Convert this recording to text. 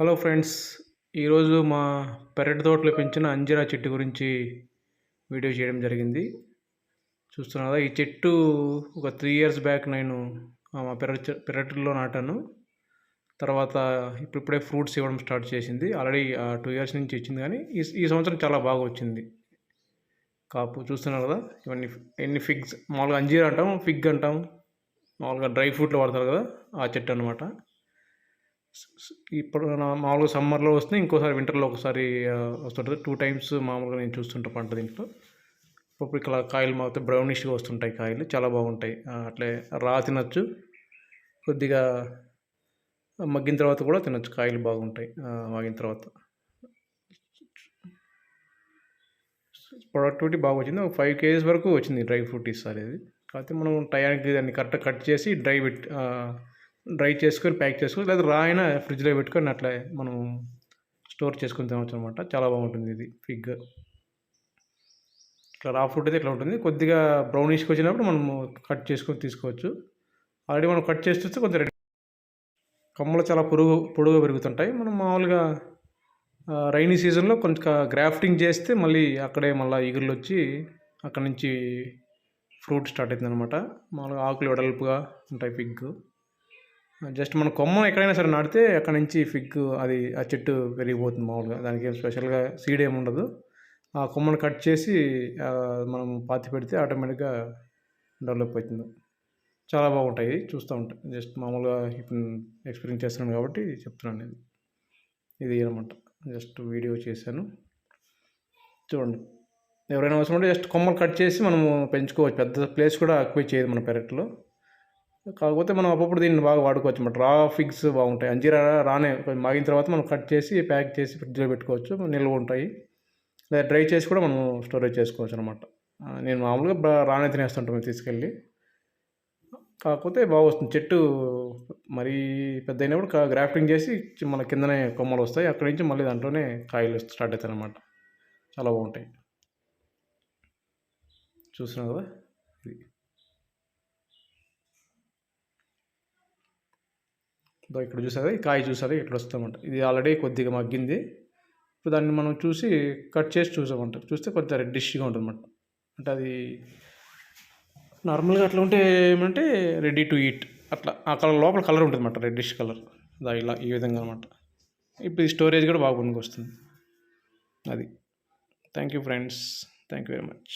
Hello friends ఈరోజు మా పెరటి తోటలో పెంచిన అంజీరా చెట్టు గురించి వీడియో చేయడం జరిగింది. చూస్తున్నారా ఈ చెట్టు ఒక త్రీ ఇయర్స్ బ్యాక్ నేను మా పెరటి పెరటిలో నాటాను. తర్వాత ఇప్పుడిప్పుడే ఫ్రూట్స్ ఇవ్వడం స్టార్ట్ చేసింది. ఆల్రెడీ టూ ఇయర్స్ నుంచి ఇచ్చింది కానీ ఈ ఈ సంవత్సరం చాలా బాగా వచ్చింది. కాపు చూస్తున్నారు కదా ఇవన్నీ ఎన్ని ఫిగ్స్ మామూలుగా అంజీర్ అంటాం ఫిగ్ అంటాం మామూలుగా డ్రై ఫ్రూట్లు వాడతారు కదా ఆ చెట్టు అనమాట ఇప్పుడు మామూలుగా సమ్మర్లో వస్తే ఇంకోసారి వింటర్లో ఒకసారి వస్తుంటుంది. టూ టైమ్స్ మామూలుగా నేను చూస్తుంటా పంట దీంట్లో. ఇప్పుడు ఇక్కడ కాయలు మాత్రం బ్రౌనిష్గా వస్తుంటాయి కాయలు. చాలా బాగుంటాయి. అట్లే రా తినచ్చు. కొద్దిగా మగ్గిన తర్వాత కూడా తినచ్చు. కాయలు బాగుంటాయి. మగ్గిన తర్వాత. ప్రొడక్టివిటీ బాగా వచ్చింది. ఒక ఫైవ్ కేజీస్ వరకు వచ్చింది డ్రై ఫ్రూట్ ఈసారి అది. కాకపోతే మనం టయానికి దాన్ని కరెక్ట్గా కట్ చేసి డ్రై పెట్టి డ్రై చేసుకొని ప్యాక్ చేసుకొని లేదా రా అయినా ఫ్రిడ్జ్లో పెట్టుకొని అట్లా మనం స్టోర్ చేసుకొని తినవచ్చు అనమాట చాలా బాగుంటుంది ఇది ఫిగ్. ఇట్లా రా ఫుడ్ అయితే ఇట్లా ఉంటుంది. కొద్దిగా బ్రౌనిష్కి వచ్చినప్పుడు మనము కట్ చేసుకొని తీసుకోవచ్చు. ఆల్రెడీ మనం కట్ చేస్తే కొంచెం రెడీ కమ్మలు చాలా పొరుగు పొడుగు పెరుగుతుంటాయి. మనం మామూలుగా రైనీ సీజన్లో కొంచెం గ్రాఫ్టింగ్ చేస్తే మళ్ళీ అక్కడే మళ్ళీ ఈగుర్లు వచ్చి అక్కడ నుంచి ఫ్రూట్ స్టార్ట్ అవుతుంది అనమాట మామూలుగా ఆకులు వెడల్పుగా ఉంటాయి పిగ్ జస్ట్ మన కొమ్మ ఎక్కడైనా సరే నాటితే అక్కడ నుంచి ఫిగ్ అది ఆ చెట్టు పెరిగిపోతుంది మామూలుగా. దానికి ఏం స్పెషల్గా సీడ్ ఏమి ఉండదు. ఆ కొమ్మను కట్ చేసి మనం పాతి పెడితే ఆటోమేటిక్గా డెవలప్ అవుతుంది. చాలా బాగుంటాయి చూస్తూ ఉంటాయి జస్ట్ మామూలుగా ఇప్పుడు ఎక్స్పీరియన్స్ చేస్తున్నాను కాబట్టి చెప్తున్నాను నేను. ఇది అనమాట. జస్ట్ వీడియో చేశాను. చూడండి. ఎవరైనా అవసరం ఉంటే జస్ట్ కొమ్మలు కట్ చేసి మనము పెంచుకోవచ్చు. పెద్ద ప్లేస్ కూడా ఆక్యుపై చేయదు మన పెరట్లో. కాకపోతే మనం అప్పుడప్పుడు దీన్ని బాగా వాడుకోవచ్చు. అనమాట రా ఫిక్స్ బాగుంటాయి. అంజీరా రానే కొంచెం మాగిన తర్వాత మనం కట్ చేసి ప్యాక్ చేసి ఫ్రిడ్జ్లో పెట్టుకోవచ్చు. నిల్వ ఉంటాయి. లేదా డ్రై చేసి కూడా మనం స్టోరేజ్ చేసుకోవచ్చు అనమాట నేను మామూలుగా రానే తినేస్తుంటాను తీసుకెళ్ళి. కాకపోతే బాగా వస్తుంది. చెట్టు మరీ పెద్ద అయినప్పుడు గ్రాఫ్టింగ్ చేసి మన కిందనే కొమ్మలు వస్తాయి. అక్కడి నుంచి మళ్ళీ దాంట్లోనే కాయలు స్టార్ట్ అవుతాయి అనమాట చాలా బాగుంటాయి. చూసినావు కదా? ఇది. ఇక్కడ చూసారు ఈ కాయ చూసారు ఇట్లా వస్తామంట ఇది ఆల్రెడీ కొద్దిగా మగ్గింది. ఇప్పుడు దాన్ని మనం చూసి కట్ చేసి చూసామంట చూస్తే కొద్దిగా రెడ్డిష్గా ఉంటుందన్నమాట. అంటే అది నార్మల్గా అట్లా ఉంటే ఏమంటే రెడీ టు ఈట్ అట్లా ఆ కలర్ లోపల కలర్ ఉంటుంది అన్నమాట రెడ్డిష్ కలర్ ఇలా ఈ విధంగా అనమాట ఇప్పుడు ఈ స్టోరేజ్ కూడా బాగా పనికి వస్తుంది అది. Thank you friends thank you very much